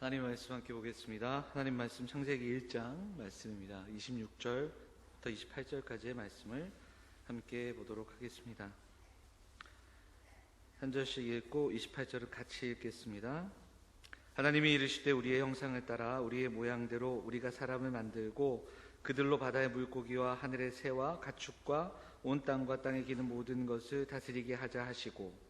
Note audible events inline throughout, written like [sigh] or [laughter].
하나님 말씀 함께 보겠습니다. 하나님 말씀 창세기 1장 말씀입니다. 26절부터 28절까지의 말씀을 함께 보도록 하겠습니다. 한 절씩 읽고 28절을 같이 읽겠습니다. 하나님이 이르시되 우리의 형상을 따라 우리의 모양대로 우리가 사람을 만들고 그들로 바다의 물고기와 하늘의 새와 가축과 온 땅과 땅에 기는 모든 것을 다스리게 하자 하시고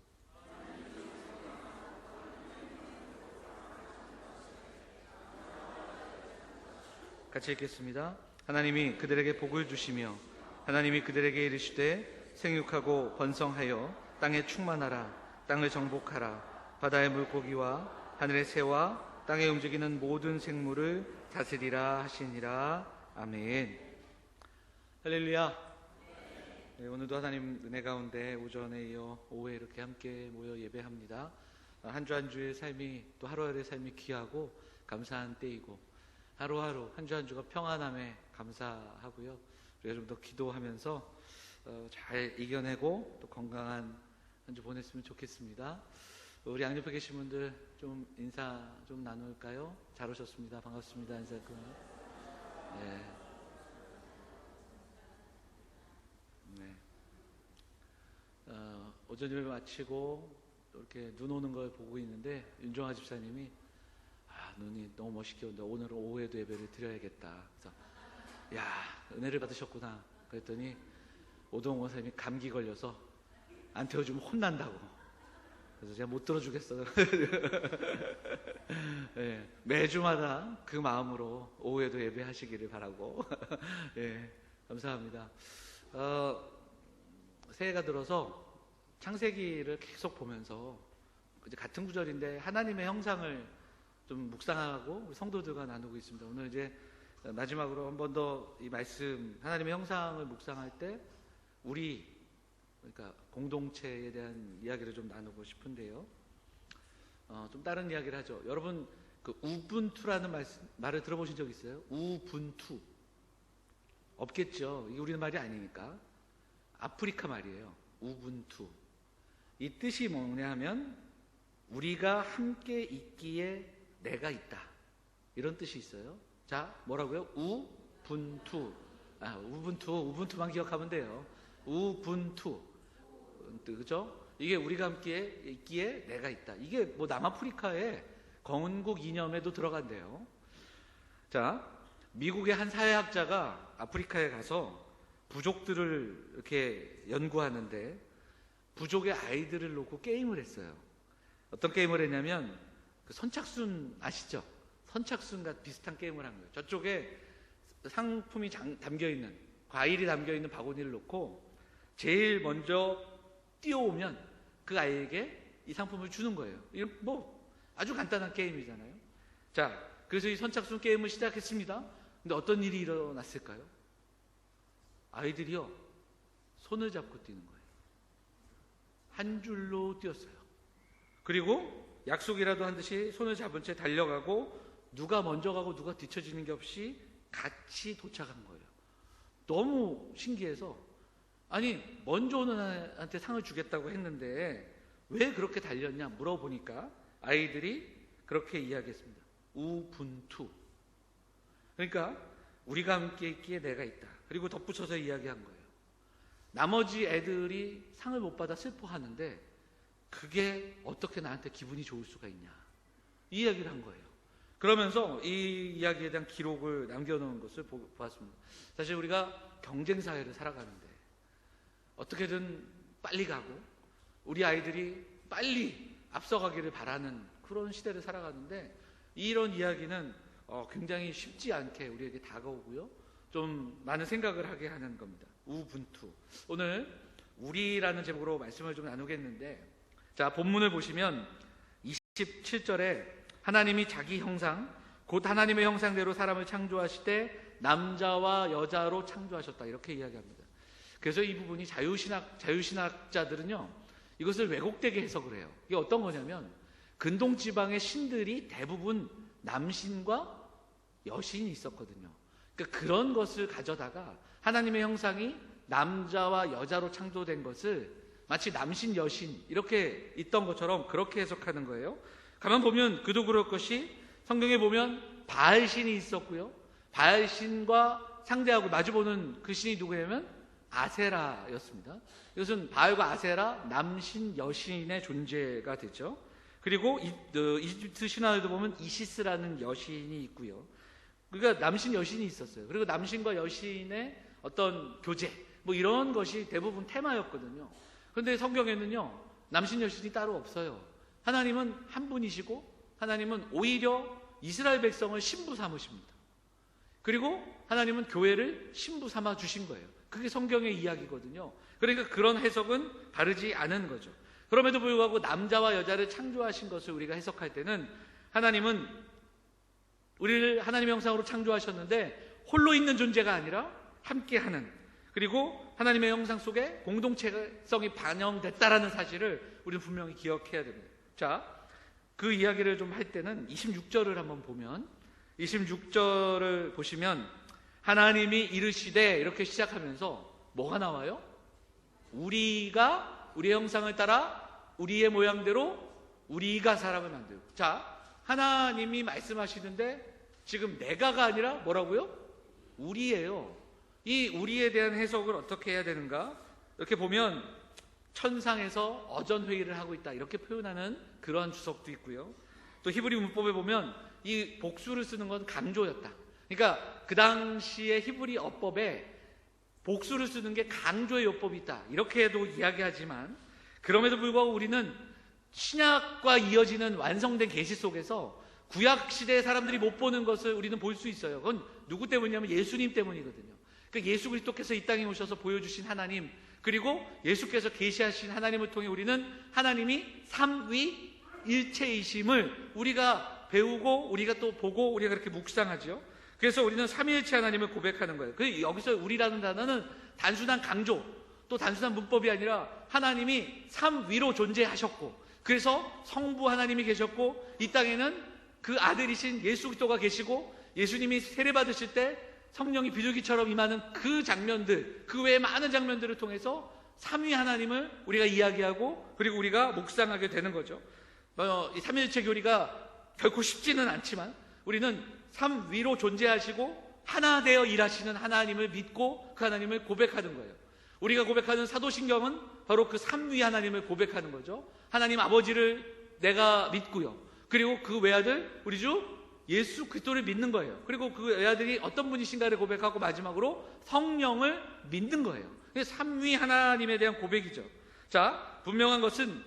같이 읽겠습니다. 하나님이 그들에게 복을 주시며 하나님이 그들에게 이르시되 생육하고 번성하여 땅에 충만하라 땅을 정복하라 바다의 물고기와 하늘의 새와 땅에 움직이는 모든 생물을 다스리라 하시니라 아멘. 할렐루야. 네, 오늘도 하나님 은혜 가운데 오전에 이어 오후에 이렇게 함께 모여 예배합니다. 한 주한 주의 삶이 또 하루하루의 삶이 귀하고 감사한 때이고 하루하루 한 주 한 주가 평안함에 감사하고요. 더 기도하면서 어, 잘 이겨내고 또 건강한 한 주 보냈으면 좋겠습니다. 우리 양옆에 계신 분들 좀 인사 좀 나눌까요? 잘 오셨습니다. 반갑습니다. 인사 그 네. 네. 어, 오전 예배 마치고 또 이렇게 눈 오는 걸 보고 있는데 윤종아 집사님이 아, 눈이 너무 멋있게 온다. 오늘 오후에도 예배를 드려야겠다. 그래서 야 은혜를 받으셨구나. 그랬더니 오동원 원사님이 감기 걸려서 안 태워주면 혼난다고. 그래서 제가 못 들어주겠어. [laughs] 예, 매주마다 그 마음으로 오후에도 예배하시기를 바라고. [laughs] 예, 감사합니다. 어, 새해가 들어서 창세기를 계속 보면서 같은 구절인데 하나님의 형상을 좀 묵상하고 우리 성도들과 나누고 있습니다. 오늘 이제 마지막으로 한 번 더 이 말씀 하나님의 형상을 묵상할 때 우리 그러니까 공동체에 대한 이야기를 좀 나누고 싶은데요. 어, 좀 다른 이야기를 하죠. 여러분 그 우분투라는 말, 말을 들어보신 적 있어요? 우분투 없겠죠. 이게 우리 말이 아니니까 아프리카 말이에요. 우분투 이 뜻이 뭐냐 하면 우리가 함께 있기에 내가 있다 이런 뜻이 있어요. 자 뭐라고요? 우 분투 아 우분투 우분투만 기억하면 돼요. 우분투 그죠? 이게 우리가 함께 있기에 내가 있다. 이게 뭐 남아프리카의 건국 이념에도 들어간대요. 자, 미국의 한 사회학자가 아프리카에 가서 부족들을 이렇게 연구하는데 부족의 아이들을 놓고 게임을 했어요. 어떤 게임을 했냐면 그 선착순 아시죠? 선착순과 비슷한 게임을 한 거예요. 저쪽에 상품이 담겨 있는 과일이 담겨 있는 바구니를 놓고 제일 먼저 뛰어오면 그 아이에게 이 상품을 주는 거예요. 뭐 아주 간단한 게임이잖아요. 자, 그래서 이 선착순 게임을 시작했습니다. 근데 어떤 일이 일어났을까요? 아이들이요 손을 잡고 뛰는 거예요. 한 줄로 뛰었어요. 그리고 약속이라도 한 듯이 손을 잡은 채 달려가고 누가 먼저 가고 누가 뒤처지는 게 없이 같이 도착한 거예요. 너무 신기해서 아니 먼저 오는 애한테 상을 주겠다고 했는데 왜 그렇게 달렸냐 물어보니까 아이들이 그렇게 이야기했습니다. 우분투. 그러니까 우리가 함께 있기에 내가 있다. 그리고 덧붙여서 이야기한 거예요. 나머지 애들이 상을 못 받아 슬퍼하는데 그게 어떻게 나한테 기분이 좋을 수가 있냐. 이 이야기를 한 거예요. 그러면서 이 이야기에 대한 기록을 남겨놓은 것을 보았습니다. 사실 우리가 경쟁 사회를 살아가는데 어떻게든 빨리 가고 우리 아이들이 빨리 앞서가기를 바라는 그런 시대를 살아가는데 이런 이야기는 어, 굉장히 쉽지 않게 우리에게 다가오고요. 좀 많은 생각을 하게 하는 겁니다. 우분투. 오늘 우리라는 제목으로 말씀을 좀 나누겠는데 자, 본문을 보시면 27절에 하나님이 자기 형상 곧 하나님의 형상대로 사람을 창조하시되 남자와 여자로 창조하셨다. 이렇게 이야기합니다. 그래서 이 부분이 자유신학 자유신학자들은요. 이것을 왜곡되게 해석을 해요. 이게 어떤 거냐면 근동 지방의 신들이 대부분 남신과 여신이 있었거든요. 그러니까 그런 것을 가져다가 하나님의 형상이 남자와 여자로 창조된 것을 마치 남신 여신 이렇게 있던 것처럼 그렇게 해석하는 거예요. 가만 보면 그도 그럴 것이 성경에 보면 바알 신이 있었고요. 바알 신과 상대하고 마주보는 그 신이 누구냐면 아세라였습니다. 이것은 바알과 아세라 남신 여신의 존재가 되죠. 그리고 이, 어, 이집트 신화에도 보면 이시스라는 여신이 있고요. 그러니까 남신 여신이 있었어요. 그리고 남신과 여신의 어떤 교제 뭐 이런 것이 대부분 테마였거든요. 그런데 성경에는요 남신 여신이 따로 없어요. 하나님은 한 분이시고 하나님은 오히려 이스라엘 백성을 신부 삼으십니다. 그리고 하나님은 교회를 신부 삼아 주신 거예요. 그게 성경의 이야기거든요. 그러니까 그런 해석은 다르지 않은 거죠. 그럼에도 불구하고 남자와 여자를 창조하신 것을 우리가 해석할 때는 하나님은 우리를 하나님의 형상으로 창조하셨는데 홀로 있는 존재가 아니라 함께하는 그리고 하나님의 형상 속에 공동체성이 반영됐다라는 사실을 우리는 분명히 기억해야 됩니다. 자, 그 이야기를 좀 할 때는 26절을 한번 보면 26절을 보시면 하나님이 이르시되 이렇게 시작하면서 뭐가 나와요? 우리가 우리의 형상을 따라 우리의 모양대로 우리가 사람을 만들고 자 하나님이 말씀하시는데 지금 내가가 아니라 뭐라고요? 우리예요. 이 우리에 대한 해석을 어떻게 해야 되는가? 이렇게 보면 천상에서 어전 회의를 하고 있다 이렇게 표현하는 그러한 주석도 있고요. 또 히브리 문법에 보면 이 복수를 쓰는 건 강조였다. 그러니까 그 당시의 히브리 어법에 복수를 쓰는 게 강조의 요법이 있다. 이렇게도 이야기하지만 그럼에도 불구하고 우리는 신약과 이어지는 완성된 계시 속에서 구약 시대의 사람들이 못 보는 것을 우리는 볼 수 있어요. 그건 누구 때문이냐면 예수님 때문이거든요. 그 예수 그리스도께서 이 땅에 오셔서 보여주신 하나님 그리고 예수께서 계시하신 하나님을 통해 우리는 하나님이 삼위 일체이심을 우리가 배우고 우리가 또 보고 우리가 그렇게 묵상하죠. 그래서 우리는 삼위일체 하나님을 고백하는 거예요. 그 여기서 우리라는 단어는 단순한 강조 또 단순한 문법이 아니라 하나님이 삼위로 존재하셨고 그래서 성부 하나님이 계셨고 이 땅에는 그 아들이신 예수 그리스도가 계시고 예수님이 세례 받으실 때 성령이 비둘기처럼 임하는 그 장면들 그 외에 많은 장면들을 통해서 삼위 하나님을 우리가 이야기하고 그리고 우리가 묵상하게 되는 거죠. 어, 이 삼위일체 교리가 결코 쉽지는 않지만 우리는 삼위로 존재하시고 하나 되어 일하시는 하나님을 믿고 그 하나님을 고백하는 거예요. 우리가 고백하는 사도신경은 바로 그 삼위 하나님을 고백하는 거죠. 하나님 아버지를 내가 믿고요. 그리고 그 외아들 우리 주 예수 그리스도를 믿는 거예요. 그리고 그 외아들이 어떤 분이신가를 고백하고 마지막으로 성령을 믿는 거예요. 삼위 하나님에 대한 고백이죠. 자, 분명한 것은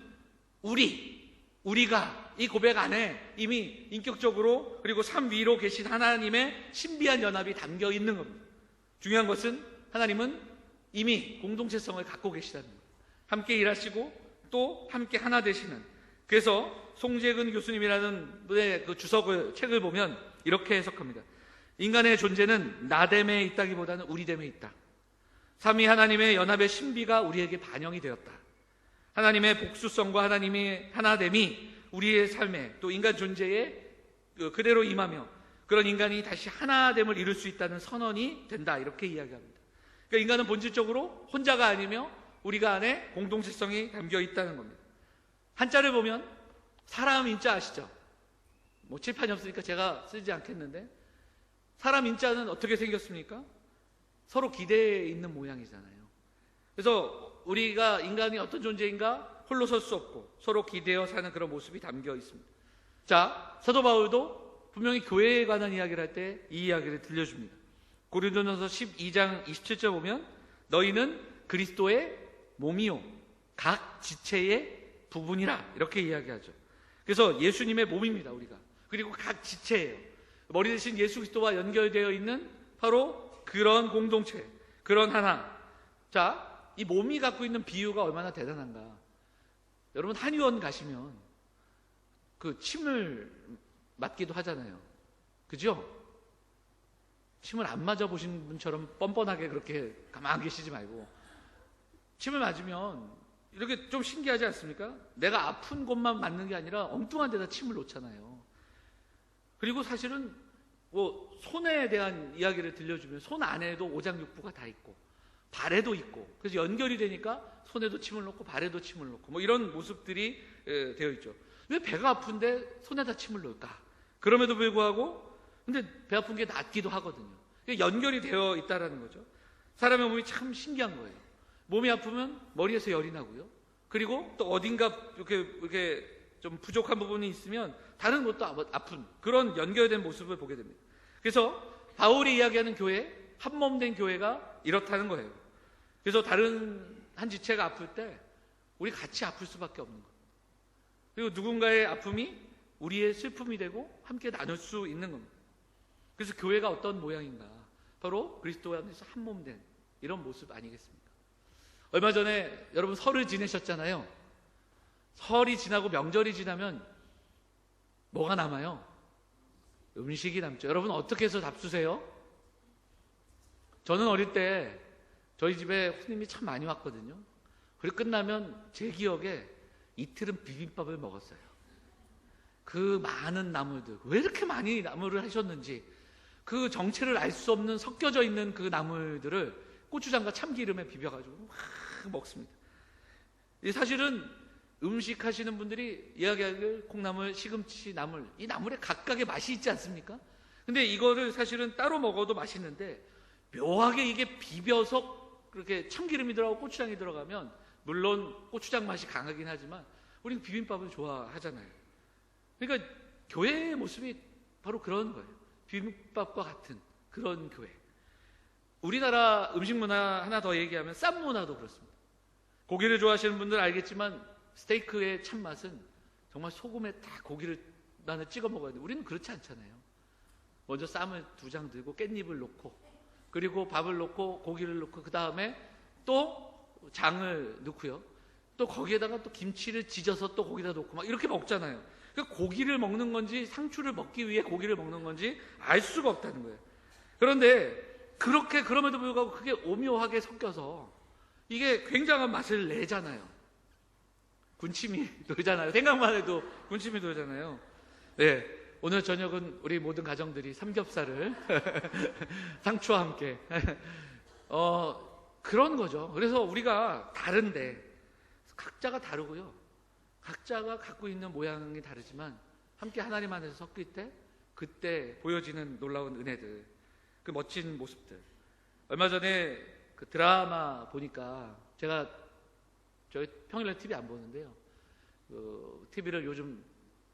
우리 우리가 이 고백 안에 이미 인격적으로 그리고 삼위로 계신 하나님의 신비한 연합이 담겨 있는 겁니다. 중요한 것은 하나님은 이미 공동체성을 갖고 계시다는 거예요. 함께 일하시고 또 함께 하나 되시는. 그래서 송재근 교수님이라는 분의 그 주석을 책을 보면 이렇게 해석합니다. 인간의 존재는 나됨에 있다기보다는 우리됨에 있다. 삼위 하나님의 연합의 신비가 우리에게 반영이 되었다. 하나님의 복수성과 하나님의 하나됨이 우리의 삶에 또 인간 존재에 그 그대로 임하며 그런 인간이 다시 하나됨을 이룰 수 있다는 선언이 된다 이렇게 이야기합니다. 그러니까 인간은 본질적으로 혼자가 아니며 우리가 안에 공동체성이 담겨 있다는 겁니다. 한자를 보면 사람 인자 아시죠? 뭐 칠판이 없으니까 제가 쓰지 않겠는데 사람 인자는 어떻게 생겼습니까? 서로 기대에 있는 모양이잖아요. 그래서 우리가 인간이 어떤 존재인가 홀로 설 수 없고 서로 기대어 사는 그런 모습이 담겨 있습니다. 자, 사도 바울도 분명히 교회에 관한 이야기를 할 때 이 이야기를 들려줍니다. 고린도전서 12장 27절 보면 너희는 그리스도의 몸이요 각 지체의 부분이라 이렇게 이야기하죠. 그래서 예수님의 몸입니다, 우리가. 그리고 각 지체예요. 머리 대신 예수 그리스도와 연결되어 있는 바로 그런 공동체, 그런 하나. 자, 이 몸이 갖고 있는 비유가 얼마나 대단한가. 여러분 한의원 가시면 그 침을 맞기도 하잖아요. 그죠? 침을 안 맞아 보신 분처럼 뻔뻔하게 그렇게 가만히 계시지 말고 침을 맞으면 이렇게 좀 신기하지 않습니까? 내가 아픈 곳만 맞는 게 아니라 엉뚱한 데다 침을 놓잖아요. 그리고 사실은 뭐 손에 대한 이야기를 들려주면 손 안에도 오장육부가 다 있고 발에도 있고 그래서 연결이 되니까 손에도 침을 놓고 발에도 침을 놓고 뭐 이런 모습들이 되어 있죠. 왜 배가 아픈데 손에다 침을 놓을까? 그럼에도 불구하고 근데 배 아픈 게 낫기도 하거든요. 연결이 되어 있다라는 거죠. 사람의 몸이 참 신기한 거예요. 몸이 아프면 머리에서 열이 나고요. 그리고 또 어딘가 이렇게 이렇게 좀 부족한 부분이 있으면 다른 아- 아픈 그런 연결된 모습을 보게 됩니다. 그래서 바울이 이야기하는 교회, 한 몸 된 교회가 이렇다는 거예요. 그래서 다른 한 지체가 아플 때 우리 같이 아플 수밖에 없는 거예요. 그리고 누군가의 아픔이 우리의 슬픔이 되고 함께 나눌 수 있는 겁니다. 그래서 교회가 어떤 모양인가? 바로 그리스도 안에서 한 몸 된 이런 모습 아니겠습니까? 얼마 전에 여러분 설을 지내셨잖아요. 설이 지나고 명절이 지나면 뭐가 남아요? 음식이 남죠. 여러분 어떻게 해서 잡수세요? 저는 어릴 때 저희 집에 손님이 참 많이 왔거든요. 그리고 끝나면 제 기억에 이틀은 비빔밥을 먹었어요. 그 많은 나물들 왜 이렇게 많이 나물을 하셨는지 그 정체를 알 수 없는 섞여져 있는 그 나물들을 고추장과 참기름에 비벼가지고 막 먹습니다. 이 사실은 음식 하시는 분들이 이야기하길 콩나물, 시금치, 나물 이 나물에 각각의 맛이 있지 않습니까? 근데 이거를 사실은 따로 먹어도 맛있는데 묘하게 이게 비벼서 그렇게 참기름이 들어가고 고추장이 들어가면 물론 고추장 맛이 강하긴 하지만 우리는 비빔밥을 좋아하잖아요. 그러니까 교회의 모습이 바로 그런 거예요. 비빔밥과 같은 그런 교회. 우리나라 음식 문화 하나 더 얘기하면 쌈 문화도 그렇습니다. 고기를 좋아하시는 분들 알겠지만 스테이크의 참맛은 정말 소금에 다 고기를 나는 찍어 먹어야 돼. 우리는 그렇지 않잖아요. 먼저 쌈을 두 장 들고 깻잎을 놓고 그리고 밥을 놓고 고기를 놓고 그 다음에 또 장을 넣고요. 또 거기에다가 또 김치를 지져서 또 거기다 놓고 막 이렇게 먹잖아요. 그 고기를 먹는 건지 상추를 먹기 위해 고기를 먹는 건지 알 수가 없다는 거예요. 그런데 그렇게 그럼에도 불구하고 그게 오묘하게 섞여서 이게 굉장한 맛을 내잖아요. 군침이 [laughs] 돌잖아요. 생각만 해도 군침이 돌잖아요. 네. 오늘 저녁은 우리 모든 가정들이 삼겹살을 [laughs] 상추와 함께 [laughs] 어 그런 거죠. 그래서 우리가 다른데 각자가 다르고요. 각자가 갖고 있는 모양이 다르지만 함께 하나님 안에서 섞일 때 그때 보여지는 놀라운 은혜들, 그 멋진 모습들. 얼마 전에 그 드라마 보니까 제가 저희 평일날 TV 안 보는데요. 그 TV를 요즘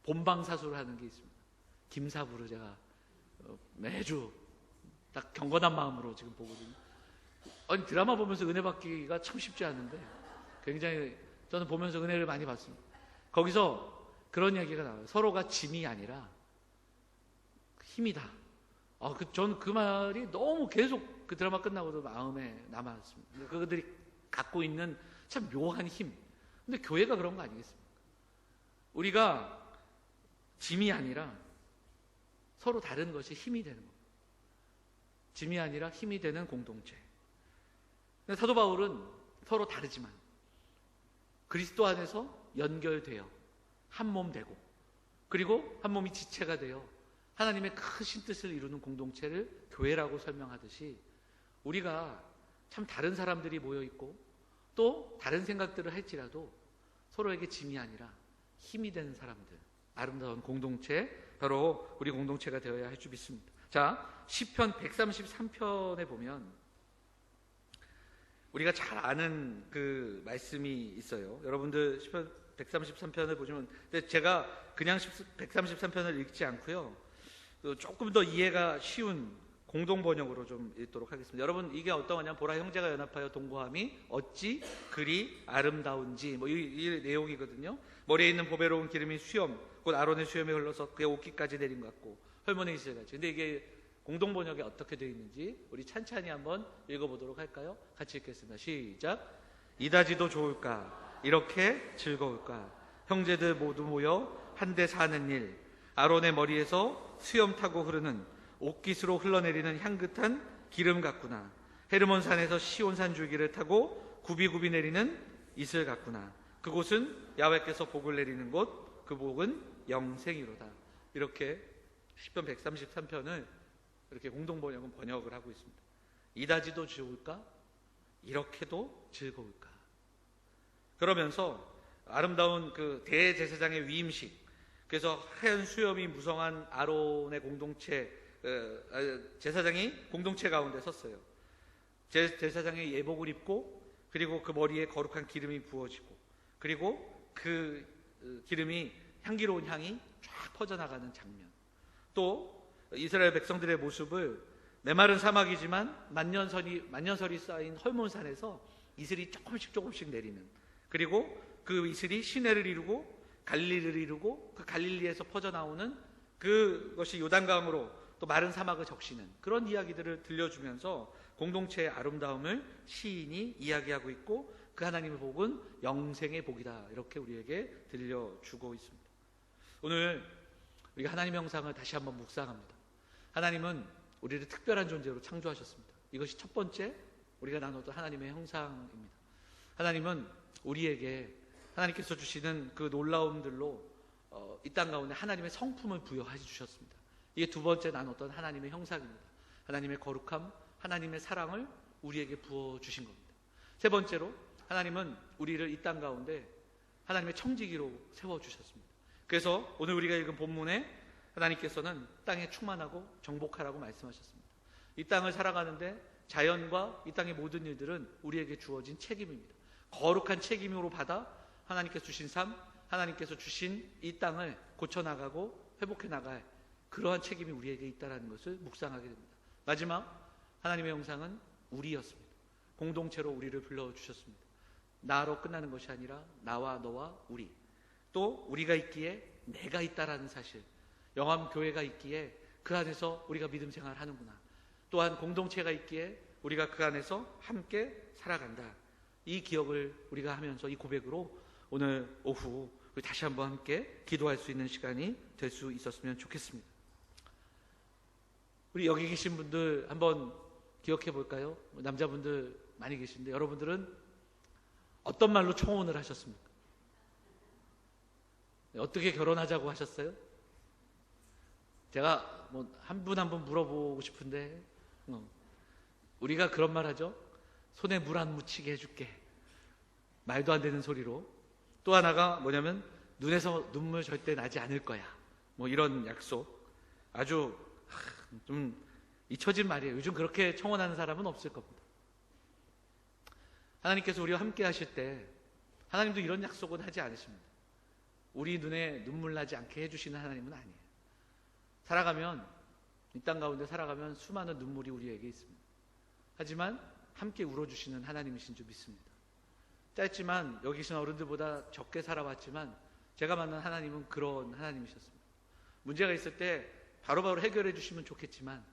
본방사수를 하는 게 있습니다. 김사부를 제가 어, 매주 딱 경건한 마음으로 지금 보거든요. 아니 드라마 보면서 은혜 받기가 참 쉽지 않은데 굉장히 저는 보면서 은혜를 많이 받습니다. 거기서 그런 얘기가 나와요. 서로가 짐이 아니라 힘이다. 아, 그, 전그 말이 너무 계속 그 드라마 끝나고도 마음에 남았습니다. 그들이 갖고 있는 참 묘한 힘. 근데 교회가 그런 거 아니겠습니까? 우리가 짐이 아니라 서로 다른 것이 힘이 되는 겁니다. 짐이 아니라 힘이 되는 공동체. 사도 바울은 서로 다르지만 그리스도 안에서 연결되어 한 몸 되고 그리고 한 몸이 지체가 되어 하나님의 크신 뜻을 이루는 공동체를 교회라고 설명하듯이 우리가 참 다른 사람들이 모여 있고 또 다른 생각들을 할지라도 서로에게 짐이 아니라 힘이 되는 사람들 아름다운 공동체 바로 우리 공동체가 되어야 할 줄 믿습니다. 자, 시편 133편에 보면 우리가 잘 아는 그 말씀이 있어요. 여러분들 시편 133편을 보시면 제가 그냥 133편을 읽지 않고요. 또 조금 더 이해가 쉬운 공동 번역으로 좀 읽도록 하겠습니다. 여러분 이게 어떤 거냐면 보라 형제가 연합하여 동거함이 어찌 그리 아름다운지 뭐 이, 이 내용이거든요. 머리에 있는 보배로운 기름이 수염 곧 아론의 수염에 흘러서 그의 옷깃까지 내린 것 같고 헐머니 이슬같이. 근데 이게 공동 번역에 어떻게 되어 있는지 우리 찬찬히 한번 읽어보도록 할까요? 같이 읽겠습니다. 시작. 이다지도 좋을까? 이렇게 즐거울까? 형제들 모두 모여 한데 사는 일. 아론의 머리에서 수염 타고 흐르는 옷깃으로 흘러내리는 향긋한 기름 같구나. 헤르몬 산에서 시온산 줄기를 타고 굽이굽이 내리는 이슬 같구나. 그곳은 야외께서 복을 내리는 곳, 그 복은 영생이로다. 이렇게 10편 133편을 이렇게 공동번역은 번역을 하고 있습니다. 이다지도 좋을까? 이렇게도 즐거울까? 그러면서 아름다운 그 대제사장의 위임식, 그래서 하얀 수염이 무성한 아론의 공동체 어, 어, 제사장이 공동체 가운데 섰어요. 제, 제사장이 예복을 입고 그리고 그 머리에 거룩한 기름이 부어지고 그리고 그 어, 기름이 향기로운 향이 쫙 퍼져나가는 장면. 또 이스라엘 백성들의 모습을 메마른 사막이지만 만년설이 만년설이 쌓인 헐몬산에서 이슬이 조금씩 조금씩 내리는 그리고 그 이슬이 시내를 이루고 갈릴리를 이루고 그 갈릴리에서 퍼져 나오는 그것이 요단강으로 또 마른 사막을 적시는 그런 이야기들을 들려주면서 공동체의 아름다움을 시인이 이야기하고 있고 그 하나님의 복은 영생의 복이다 이렇게 우리에게 들려주고 있습니다. 오늘 우리가 하나님의 형상을 다시 한번 묵상합니다. 하나님은 우리를 특별한 존재로 창조하셨습니다. 이것이 첫 번째 우리가 나눴던 하나님의 형상입니다. 하나님은 우리에게 하나님께서 주시는 그 놀라움들로 어, 이땅 가운데 하나님의 성품을 부여해 주셨습니다. 이게 두 번째 나눴던 하나님의 형상입니다. 하나님의 거룩함, 하나님의 사랑을 우리에게 부어 주신 겁니다. 세 번째로 하나님은 우리를 이 땅 가운데 하나님의 청지기로 세워 주셨습니다. 그래서 오늘 우리가 읽은 본문에 하나님께서는 땅에 충만하고 정복하라고 말씀하셨습니다. 이 땅을 살아가는데 자연과 이 땅의 모든 일들은 우리에게 주어진 책임입니다. 거룩한 책임으로 받아 하나님께서 주신 삶, 하나님께서 주신 이 땅을 고쳐나가고 회복해 나갈 그러한 책임이 우리에게 있다는 것을 묵상하게 됩니다. 마지막 하나님의 영상은 우리였습니다. 공동체로 우리를 불러주셨습니다. 나로 끝나는 것이 아니라 나와 너와 우리 또 우리가 있기에 내가 있다라는 사실 영암 교회가 있기에 그 안에서 우리가 믿음 생활을 하는구나 또한 공동체가 있기에 우리가 그 안에서 함께 살아간다 이 기억을 우리가 하면서 이 고백으로 오늘 오후 다시 한번 함께 기도할 수 있는 시간이 될 수 있었으면 좋겠습니다. 우리 여기 계신 분들 한번 기억해 볼까요? 남자분들 많이 계신데 여러분들은 어떤 말로 청혼을 하셨습니까? 어떻게 결혼하자고 하셨어요? 제가 뭐 한 분 한 분 물어보고 싶은데 어, 우리가 그런 말 하죠. 손에 물 안 묻히게 해줄게. 말도 안 되는 소리로. 또 하나가 뭐냐면 눈에서 눈물 절대 나지 않을 거야. 뭐 이런 약속. 아주 좀 잊혀진 말이에요. 요즘 그렇게 청혼하는 사람은 없을 겁니다. 하나님께서 우리와 함께 하실 때 하나님도 이런 약속은 하지 않으십니다. 우리 눈에 눈물 나지 않게 해주시는 하나님은 아니에요. 살아가면 이 땅 가운데 살아가면 수많은 눈물이 우리에게 있습니다. 하지만 함께 울어주시는 하나님이신 줄 믿습니다. 짧지만 여기 계신 어른들보다 적게 살아왔지만 제가 만난 하나님은 그런 하나님이셨습니다. 문제가 있을 때 바로바로 해결해 주시면 좋겠지만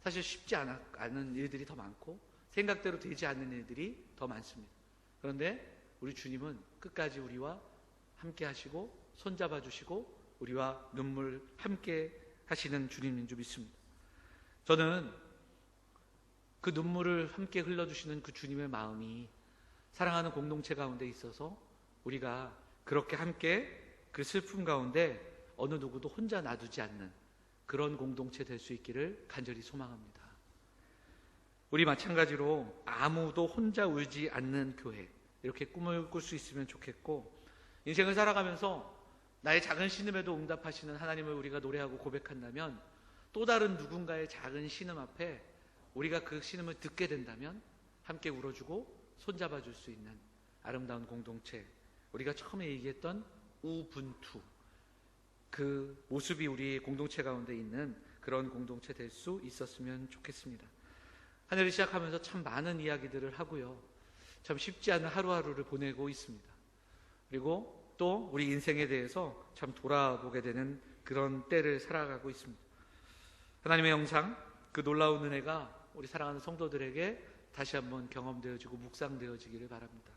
사실 쉽지 않은 일들이 더 많고 생각대로 되지 않는 일들이 더 많습니다. 그런데 우리 주님은 끝까지 우리와 함께 하시고 손잡아 주시고 우리와 눈물 함께 하시는 주님인 줄 믿습니다. 저는 그 눈물을 함께 흘려주시는 그 주님의 마음이 사랑하는 공동체 가운데 있어서 우리가 그렇게 함께 그 슬픔 가운데 어느 누구도 혼자 놔두지 않는 그런 공동체 될 수 있기를 간절히 소망합니다. 우리 마찬가지로 아무도 혼자 울지 않는 교회 이렇게 꿈을 꿀 수 있으면 좋겠고 인생을 살아가면서 나의 작은 신음에도 응답하시는 하나님을 우리가 노래하고 고백한다면 또 다른 누군가의 작은 신음 앞에 우리가 그 신음을 듣게 된다면 함께 울어주고 손잡아 줄 수 있는 아름다운 공동체 우리가 처음에 얘기했던 우분투 그 모습이 우리 공동체 가운데 있는 그런 공동체 될 수 있었으면 좋겠습니다. 하늘을 시작하면서 참 많은 이야기들을 하고요. 참 쉽지 않은 하루하루를 보내고 있습니다. 그리고 또 우리 인생에 대해서 참 돌아보게 되는 그런 때를 살아가고 있습니다. 하나님의 영상, 그 놀라운 은혜가 우리 사랑하는 성도들에게 다시 한번 경험되어지고 묵상되어지기를 바랍니다.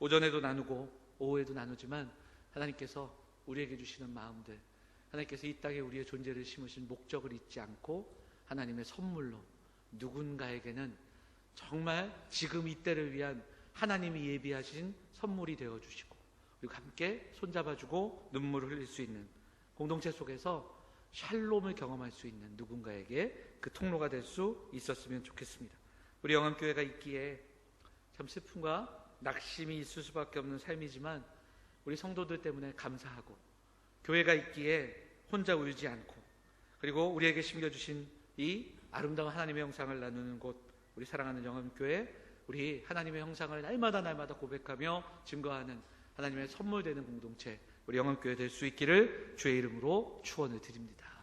오전에도 나누고 오후에도 나누지만 하나님께서 우리에게 주시는 마음들, 하나님께서 이 땅에 우리의 존재를 심으신 목적을 잊지 않고 하나님의 선물로 누군가에게는 정말 지금 이때를 위한 하나님이 예비하신 선물이 되어 주시고 그리고 함께 손잡아주고 눈물을 흘릴 수 있는 공동체 속에서 샬롬을 경험할 수 있는 누군가에게 그 통로가 될 수 있었으면 좋겠습니다. 우리 영암교회가 있기에 참 슬픔과 낙심이 있을 수밖에 없는 삶이지만 우리 성도들 때문에 감사하고 교회가 있기에 혼자 울지 않고 그리고 우리에게 심겨주신 이 아름다운 하나님의 형상을 나누는 곳 우리 사랑하는 영암교회 우리 하나님의 형상을 날마다 날마다 고백하며 증거하는 하나님의 선물되는 공동체 우리 영암교회 될 수 있기를 주의 이름으로 축원을 드립니다.